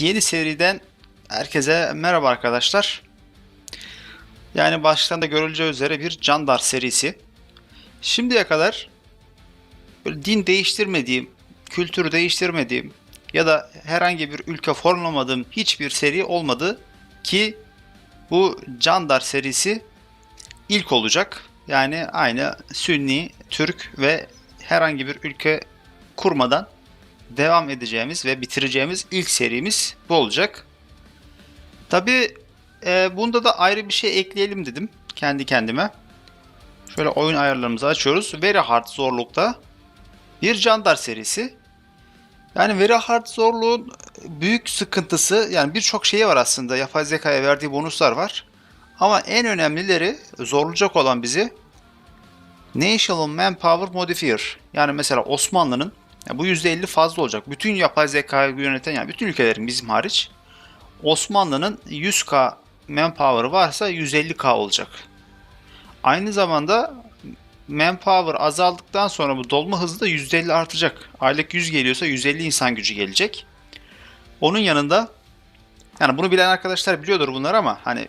Yeni seriden herkese merhaba arkadaşlar. Yani baştan da görüleceği üzere bir Candar serisi. Şimdiye kadar böyle din değiştirmediğim, kültürü değiştirmediğim ya da herhangi bir ülke formlamadığım hiçbir seri olmadı ki bu Candar serisi ilk olacak. Yani aynı Sünni, Türk ve herhangi bir ülke kurmadan devam edeceğimiz ve bitireceğimiz ilk serimiz bu olacak. Tabi e, bunda da ayrı bir şey ekleyelim dedim kendi kendime. Şöyle oyun ayarlarımızı açıyoruz. Very Hard zorlukta bir Candar serisi. Yani Very Hard zorluğun büyük sıkıntısı yani birçok şeyi var aslında. Yapay zekaya verdiği bonuslar var. Ama en önemlileri zorlayacak olan bizi National Manpower Modifier. Yani mesela Osmanlı'nın ya bu %50 fazla olacak. Bütün yapay zekayı yöneten yani bütün ülkelerin bizim hariç Osmanlı'nın 100k manpower varsa 150k olacak. Aynı zamanda manpower azaldıktan sonra bu dolma hızı da %50 artacak. Aylık 100 geliyorsa 150 insan gücü gelecek. Onun yanında yani bunu bilen arkadaşlar biliyordur bunlar ama hani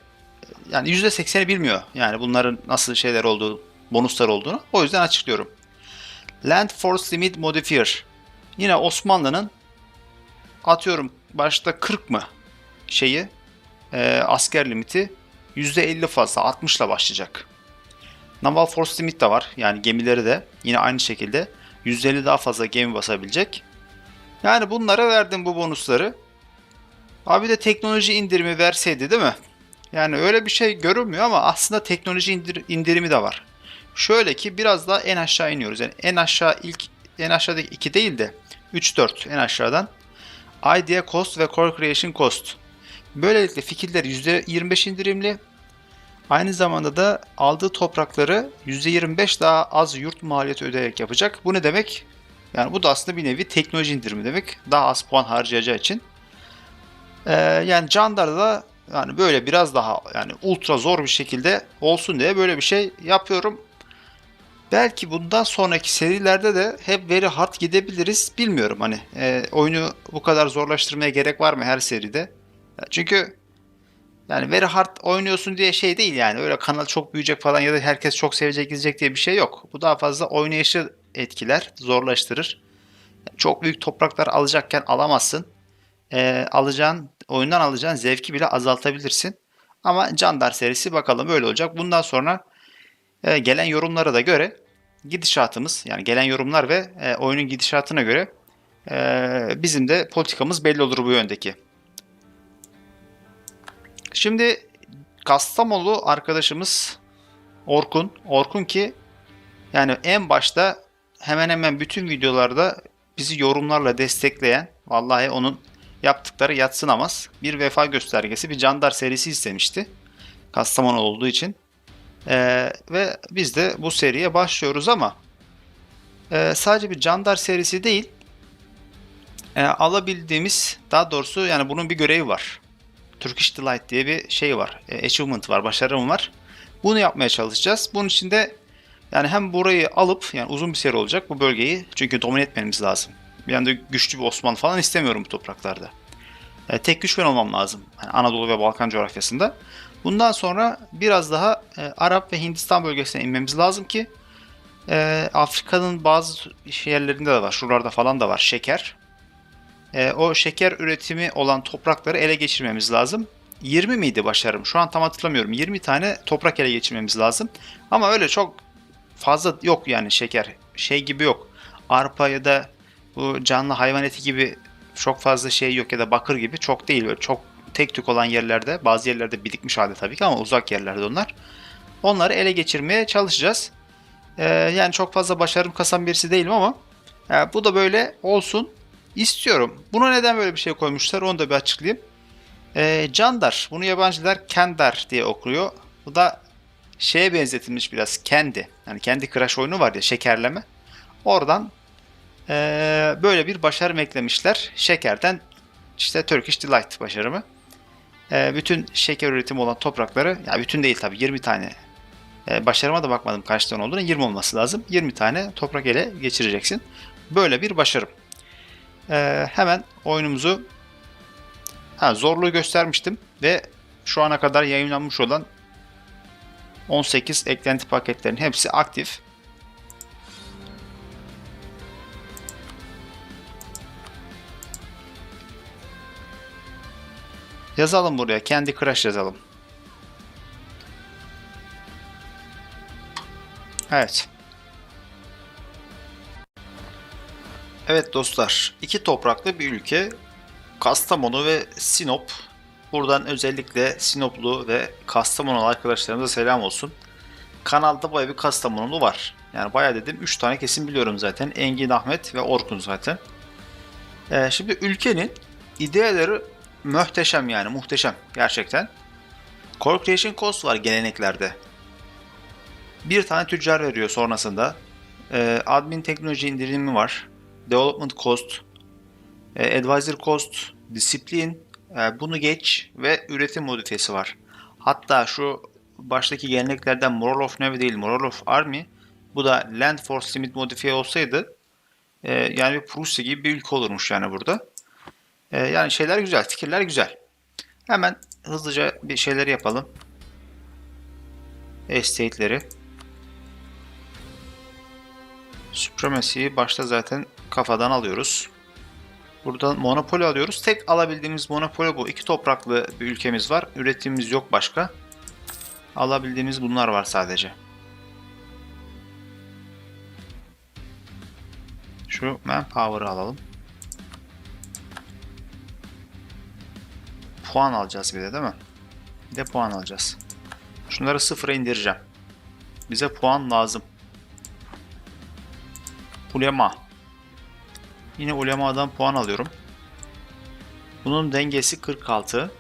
yani %80'i bilmiyor. Yani bunların nasıl şeyler olduğu, bonuslar olduğunu. O yüzden açıklıyorum. Land Force Limit Modifier. Yine Osmanlı'nın atıyorum başta 40 mı şeyi e, asker limiti %50 fazla 60 ile başlayacak. Naval Force Limit de var. Yani gemileri de yine aynı şekilde %50 daha fazla gemi basabilecek. Yani bunlara verdim bu bonusları. Abi de teknoloji indirimi verseydi değil mi? Yani öyle bir şey görünmüyor ama aslında teknoloji indir indirimi de var. Şöyle ki biraz daha en aşağı iniyoruz. Yani en aşağı ilk en aşağıdaki 2 değil de 3 4 en aşağıdan Idea Cost ve Core Creation Cost. Böylelikle fikirler %25 indirimli. Aynı zamanda da aldığı toprakları %25 daha az yurt maliyeti ödeyerek yapacak. Bu ne demek? Yani bu da aslında bir nevi teknoloji indirimi demek. Daha az puan harcayacağı için. Ee, yani Candar'da da yani böyle biraz daha yani ultra zor bir şekilde olsun diye böyle bir şey yapıyorum. Belki bundan sonraki serilerde de hep very hard gidebiliriz. Bilmiyorum hani e, oyunu bu kadar zorlaştırmaya gerek var mı her seride? Çünkü yani very hard oynuyorsun diye şey değil yani. Öyle kanal çok büyüyecek falan ya da herkes çok sevecek izleyecek diye bir şey yok. Bu daha fazla oynayışı etkiler, zorlaştırır. Çok büyük topraklar alacakken alamazsın. E, alacağın, oyundan alacağın zevki bile azaltabilirsin. Ama Candar serisi bakalım öyle olacak. Bundan sonra e, gelen yorumlara da göre gidişatımız yani gelen yorumlar ve e, oyunun gidişatına göre e, bizim de politikamız belli olur bu yöndeki. Şimdi Kastamonu arkadaşımız Orkun. Orkun ki yani en başta hemen hemen bütün videolarda bizi yorumlarla destekleyen vallahi onun yaptıkları yatsınamaz bir vefa göstergesi bir Candar serisi istemişti. Kastamonu olduğu için. Ee, ve biz de bu seriye başlıyoruz ama e, sadece bir Candar serisi değil e, alabildiğimiz daha doğrusu yani bunun bir görevi var. Turkish Delight diye bir şey var. E, achievement var, başarım var. Bunu yapmaya çalışacağız. Bunun için de yani hem burayı alıp yani uzun bir seri olacak bu bölgeyi çünkü domine etmemiz lazım. Bir anda güçlü bir Osmanlı falan istemiyorum bu topraklarda. E, tek güç ben olmam lazım. Yani Anadolu ve Balkan coğrafyasında. Bundan sonra biraz daha e, Arap ve Hindistan bölgesine inmemiz lazım ki e, Afrika'nın bazı yerlerinde de var. Şuralarda falan da var şeker. E, o şeker üretimi olan toprakları ele geçirmemiz lazım. 20 miydi başarım? Şu an tam hatırlamıyorum. 20 tane toprak ele geçirmemiz lazım. Ama öyle çok fazla yok yani şeker. Şey gibi yok. Arpa ya da bu canlı hayvan eti gibi çok fazla şey yok ya da bakır gibi çok değil. Böyle çok tek tük olan yerlerde bazı yerlerde birikmiş halde tabii ki ama uzak yerlerde onlar. Onları ele geçirmeye çalışacağız. Ee, yani çok fazla başarım kasan birisi değilim ama yani bu da böyle olsun istiyorum. Buna neden böyle bir şey koymuşlar onu da bir açıklayayım. Ee, Candar. Bunu yabancılar Kendar diye okuyor. Bu da şeye benzetilmiş biraz. Kendi. Yani kendi crash oyunu var ya şekerleme. Oradan ee, böyle bir başarım eklemişler. Şekerden işte Turkish Delight başarımı. Ee, bütün şeker üretimi olan toprakları, ya bütün değil tabii 20 tane. Ee, başarıma da bakmadım kaç tane olduğunu. 20 olması lazım. 20 tane toprak ele geçireceksin. Böyle bir başarım. Ee, hemen oyunumuzu Ha zorluğu göstermiştim ve şu ana kadar yayınlanmış olan 18 eklenti paketlerin hepsi aktif. Yazalım buraya. Kendi Crush yazalım. Evet. Evet dostlar. iki topraklı bir ülke. Kastamonu ve Sinop. Buradan özellikle Sinoplu ve Kastamonu arkadaşlarımıza selam olsun. Kanalda bayağı bir Kastamonulu var. Yani bayağı dedim 3 tane kesin biliyorum zaten. Engin Ahmet ve Orkun zaten. Ee, şimdi ülkenin ideaları muhteşem yani muhteşem gerçekten. Core Creation Cost var geleneklerde. Bir tane tüccar veriyor sonrasında. Ee, admin teknoloji indirimi var. Development Cost, e, Advisor Cost, Disiplin, e, bunu geç ve üretim modifiyesi var. Hatta şu baştaki geleneklerden Moral of Navy değil Moral of Army bu da Land Force Limit modifiye olsaydı e, yani bir Prusya gibi bir ülke olurmuş yani burada. E, yani şeyler güzel, fikirler güzel. Hemen hızlıca bir şeyleri yapalım. Estate'leri. Supremacy'yi başta zaten kafadan alıyoruz. Buradan monopoli alıyoruz. Tek alabildiğimiz monopoli bu. İki topraklı bir ülkemiz var. Üretimimiz yok başka. Alabildiğimiz bunlar var sadece. Şu manpower'ı alalım. Puan alacağız bir de değil mi? Bir de puan alacağız. Şunları sıfıra indireceğim. Bize puan lazım. Ulema. Yine ulema'dan puan alıyorum. Bunun dengesi 46.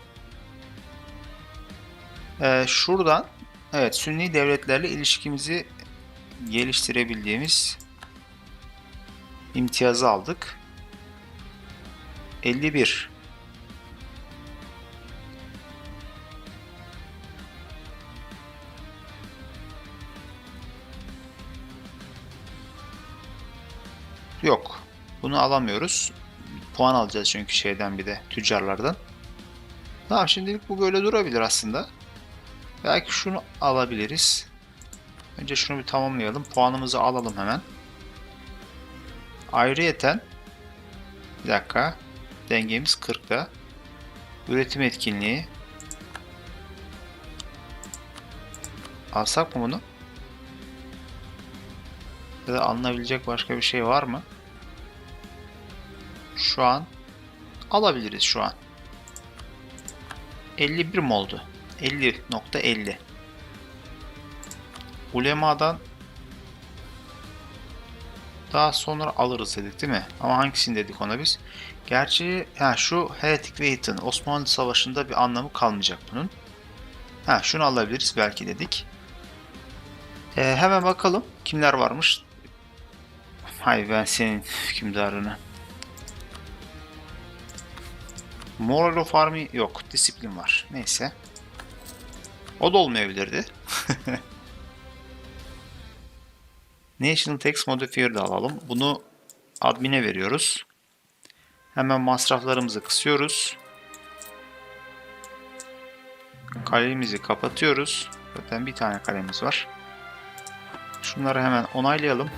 Ee, şuradan evet Sünni devletlerle ilişkimizi geliştirebildiğimiz imtiyazı aldık. 51. Bunu alamıyoruz. Puan alacağız çünkü şeyden bir de tüccarlardan. Tamam şimdilik bu böyle durabilir aslında. Belki şunu alabiliriz. Önce şunu bir tamamlayalım. Puanımızı alalım hemen. Ayrıyeten bir dakika. Dengemiz 40'da. Üretim etkinliği. Alsak mı bunu? Ya da alınabilecek başka bir şey var mı? Şu an alabiliriz şu an. 51 mi oldu? 50.50 Ulema'dan daha sonra alırız dedik değil mi? Ama hangisini dedik ona biz? Gerçi ha, şu Heretic Wait'in Osmanlı Savaşı'nda bir anlamı kalmayacak bunun. Ha, şunu alabiliriz belki dedik. Ee, hemen bakalım kimler varmış. Hay ben senin hükümdarını. Moral of Army yok. Disiplin var. Neyse. O da olmayabilirdi. National Tax Modifier de alalım. Bunu admin'e veriyoruz. Hemen masraflarımızı kısıyoruz. Kalemizi kapatıyoruz. Zaten bir tane kalemiz var. Şunları hemen onaylayalım.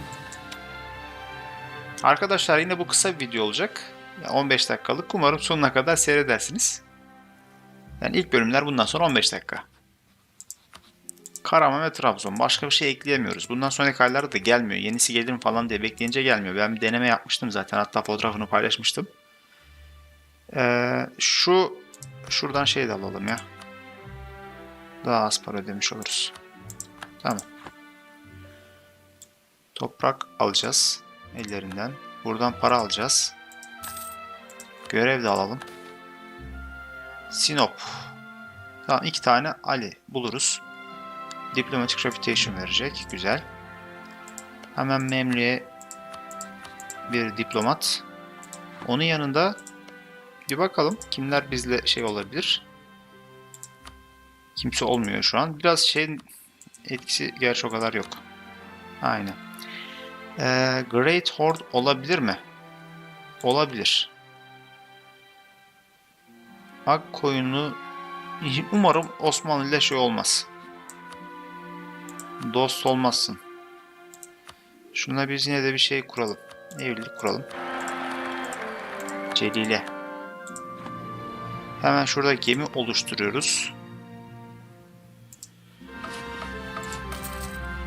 Arkadaşlar yine bu kısa bir video olacak. 15 dakikalık. Umarım sonuna kadar seyredersiniz. Yani ilk bölümler bundan sonra 15 dakika. Karaman ve Trabzon. Başka bir şey ekleyemiyoruz. Bundan sonraki aylarda da gelmiyor. Yenisi gelir mi falan diye bekleyince gelmiyor. Ben bir deneme yapmıştım zaten. Hatta fotoğrafını paylaşmıştım. Ee, şu şuradan şey de alalım ya. Daha az para ödemiş oluruz. Tamam. Toprak alacağız ellerinden. Buradan para alacağız. Görev de alalım. Sinop. Tamam iki tane Ali buluruz. Diplomatic Reputation verecek. Güzel. Hemen Memlü'ye bir diplomat. Onun yanında bir bakalım kimler bizle şey olabilir. Kimse olmuyor şu an. Biraz şeyin etkisi gerçi o kadar yok. Aynen. Ee, Great Horde olabilir mi? Olabilir. Ak koyunu umarım Osmanlı ile şey olmaz. Dost olmazsın. Şuna biz yine de bir şey kuralım. Evlilik kuralım. Celile. Hemen şurada gemi oluşturuyoruz.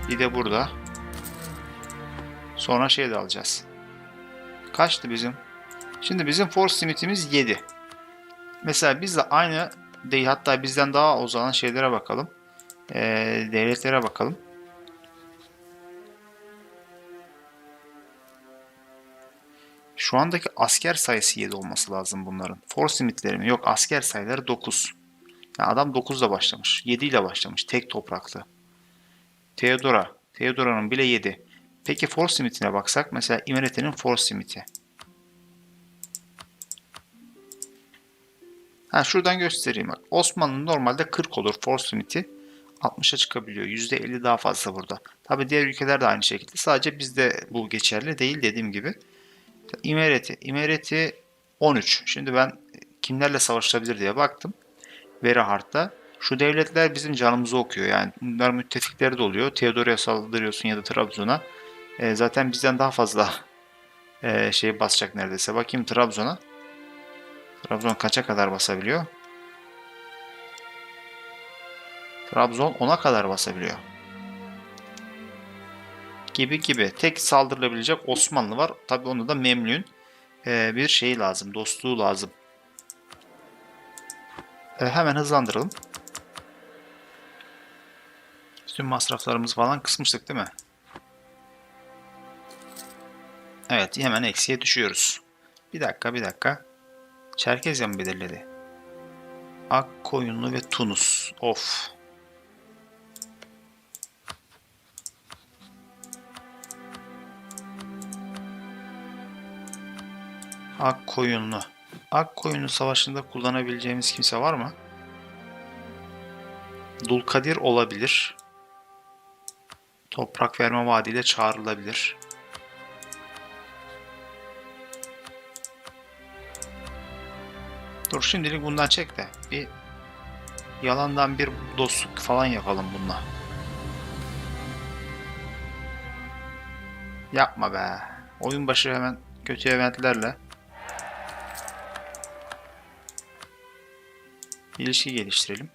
Bir de burada. Sonra şey de alacağız. Kaçtı bizim? Şimdi bizim force limitimiz 7. Mesela biz de aynı değil hatta bizden daha uzanan şeylere bakalım. Ee, devletlere bakalım. Şu andaki asker sayısı 7 olması lazım bunların. Force limitleri mi? Yok asker sayıları 9. Yani adam 9 ile başlamış. 7 ile başlamış. Tek topraklı. Theodora. Theodora'nın bile 7. Peki force limitine baksak. Mesela İmerete'nin force limiti. Ha şuradan göstereyim bak. Osmanlı'nın normalde 40 olur force limiti. 60'a çıkabiliyor. %50 daha fazla burada. Tabi diğer ülkeler de aynı şekilde. Sadece bizde bu geçerli değil dediğim gibi. İmereti. İmereti 13. Şimdi ben kimlerle savaşabilir diye baktım. Verihart'ta. Şu devletler bizim canımızı okuyor. Yani bunlar müttefikleri de oluyor. Theodora'ya saldırıyorsun ya da Trabzon'a. E, zaten bizden daha fazla e, şey basacak neredeyse. Bakayım Trabzon'a. Trabzon kaça kadar basabiliyor? Trabzon 10'a kadar basabiliyor. Gibi gibi. Tek saldırılabilecek Osmanlı var. Tabi onda da Memlük'ün e, bir şeyi lazım. Dostluğu lazım. E, hemen hızlandıralım. Tüm masraflarımızı falan kısmıştık değil mi? Evet hemen eksiye düşüyoruz. Bir dakika bir dakika. Çerkezya mı belirledi? Akkoyunlu ve Tunus. Of. Akkoyunlu. Akkoyunlu savaşında kullanabileceğimiz kimse var mı? Dulkadir olabilir. Toprak verme vaadiyle çağrılabilir. Dur şimdilik bundan çek de bir yalandan bir dostluk falan yapalım bununla. Yapma be. Oyun başı hemen kötü eventlerle ilişki geliştirelim.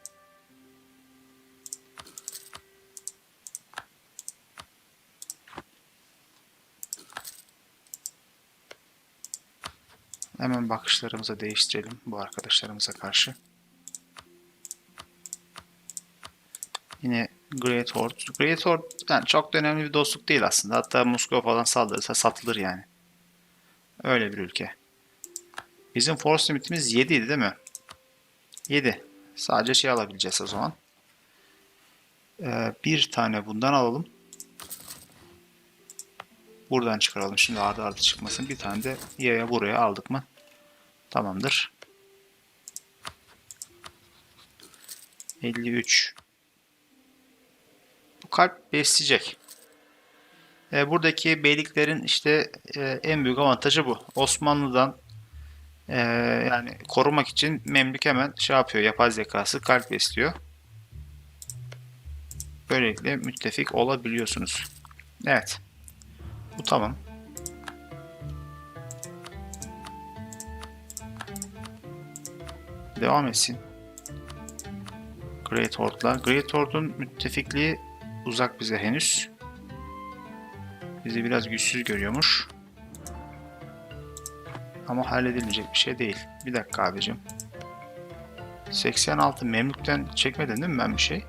Hemen bakışlarımızı değiştirelim bu arkadaşlarımıza karşı. Yine Great Horde. Great Horde yani çok da önemli bir dostluk değil aslında. Hatta Moskova falan saldırırsa satılır yani. Öyle bir ülke. Bizim force limitimiz 7 idi değil mi? 7. Sadece şey alabileceğiz o zaman. Ee, bir tane bundan alalım. Buradan çıkaralım. Şimdi ardı ardı çıkmasın. Bir tane de yaya buraya aldık mı? Tamamdır. 53. Bu kalp besleyecek. E, buradaki beyliklerin işte e, en büyük avantajı bu. Osmanlı'dan e, yani korumak için Memlük hemen şey yapıyor. Yapay zekası kalp besliyor. Böylelikle müttefik olabiliyorsunuz. Evet. Bu tamam. Devam etsin. Great Horde'lar. Great Horde'un müttefikliği uzak bize henüz. Bizi biraz güçsüz görüyormuş. Ama halledilecek bir şey değil. Bir dakika abicim. 86 Memlük'ten çekmedin değil mi ben bir şey?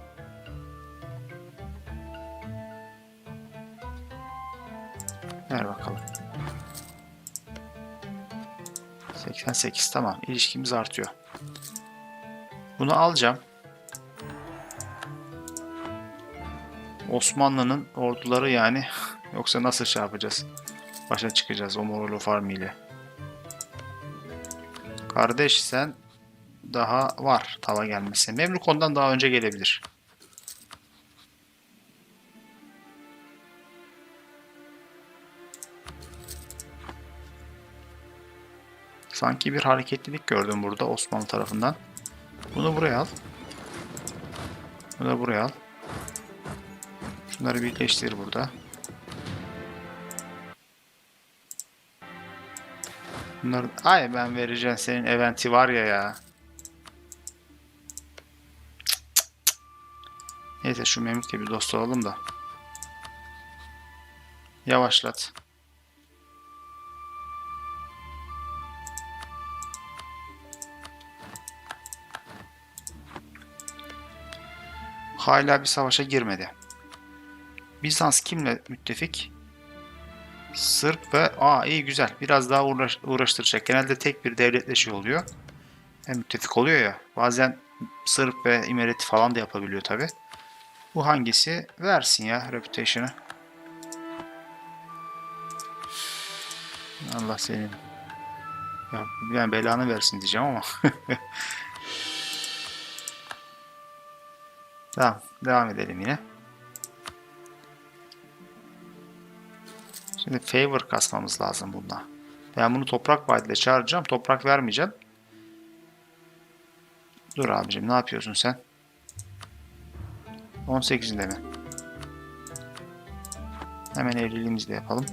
Ver bakalım. 88 tamam. İlişkimiz artıyor. Bunu alacağım. Osmanlı'nın orduları yani yoksa nasıl şey yapacağız? Başa çıkacağız o Morolo Farm ile. Kardeş sen daha var tava gelmesi. Memlük ondan daha önce gelebilir. Sanki bir hareketlilik gördüm burada Osmanlı tarafından. Bunu buraya al. Bunu da buraya al. Şunları birleştir burada. Bunları... Ay ben vereceğim senin eventi var ya ya. Neyse şu Memlük'le bir dost olalım da. Yavaşlat. Hala bir savaşa girmedi. Bizans kimle müttefik? Sırp ve aa iyi güzel. Biraz daha uğraş, uğraştıracak. Genelde tek bir devletle şey oluyor. Hem müttefik oluyor ya. Bazen Sırp ve İmereti falan da yapabiliyor tabi. Bu hangisi? Versin ya reputation'ı. Allah senin. Ya ben belanı versin diyeceğim ama. tamam. Devam edelim yine. Şimdi favor kasmamız lazım bunda. Ben bunu toprak vaadiyle çağıracağım. Toprak vermeyeceğim. Dur abicim ne yapıyorsun sen? 18'inde mi? Hemen evliliğimizi de yapalım.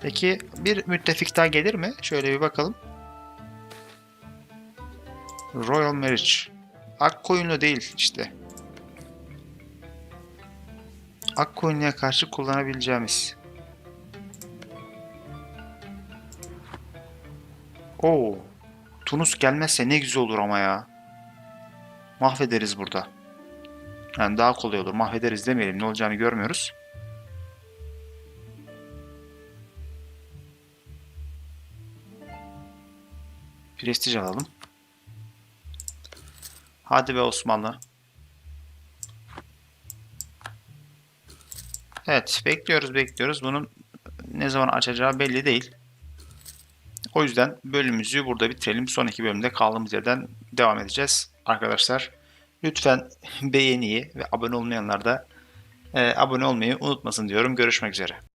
Peki bir müttefik daha gelir mi? Şöyle bir bakalım. Royal Marriage. Akkoyunlu değil işte. Akkoyunlu'ya karşı kullanabileceğimiz. Oo. Tunus gelmezse ne güzel olur ama ya. Mahvederiz burada. Yani daha kolay olur. Mahvederiz demeyelim. Ne olacağını görmüyoruz. Prestij alalım. Hadi be Osmanlı. Evet, bekliyoruz bekliyoruz. Bunun ne zaman açacağı belli değil. O yüzden bölümümüzü burada bitirelim. Sonraki bölümde kaldığımız yerden devam edeceğiz. Arkadaşlar lütfen beğeniyi ve abone olmayanlar da e, abone olmayı unutmasın diyorum. Görüşmek üzere.